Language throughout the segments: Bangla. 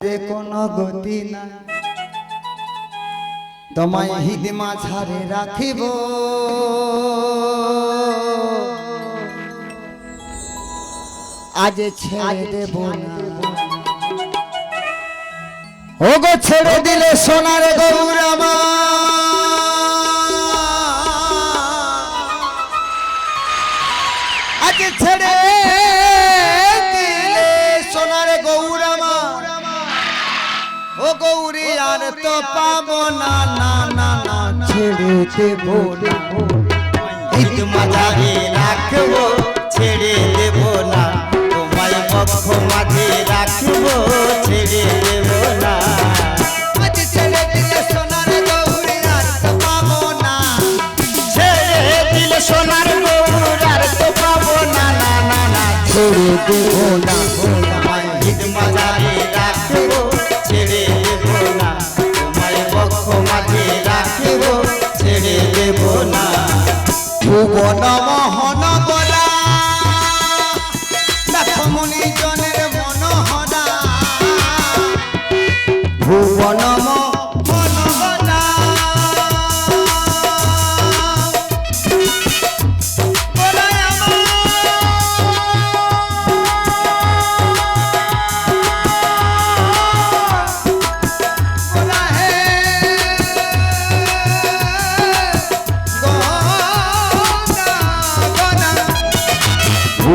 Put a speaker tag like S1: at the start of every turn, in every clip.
S1: যে কোনো গতি না। তোমায় হিদ মাঝারে রাখিব। আজ ছেড়ে দেব না। ও গো ছেড়ে দিলে সোনার গৌরামা আজ ছেড়ে আর তো পাবো না না না না ছেড়ে দেব
S2: ঈদ মাঝারে রাখব ছেড়ে দেব না। তোমায় পক্ষ মাঝে রাখব ছেড়ে দেব না।
S1: সোনার গৌর আর তো পাবো না
S2: না না না।
S1: ছেড়ে দেব না। মোহন বলা দেখো জনের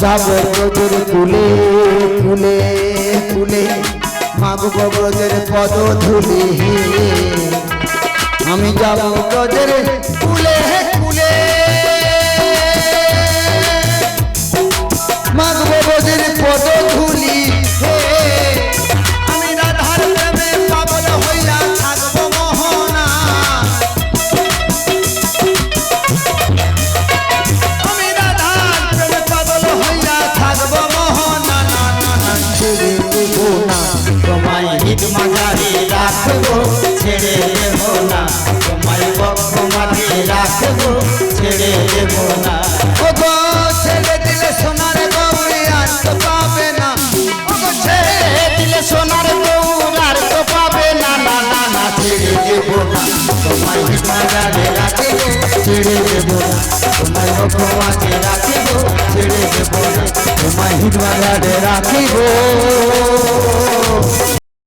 S1: যাব ব্রজের কুলে কুলে কুলে মাগব ব্রজের পদ ধুলে আমি যাব
S2: রাখব ছেড়ে দেব না
S1: ও গো ছেড়ে দিলে সোনার গৌরী আর তো পাবে না ও গো ছেড়ে
S2: দিলে সোনার গৌর আর তো পাবে না না না না ছেড়ে দেব না তোমায় মাঝারে রাখব ছেড়ে দেব না তোমায় মাঝে রাখব ছেড়ে দেব না তোমায় মাঝারে রাখব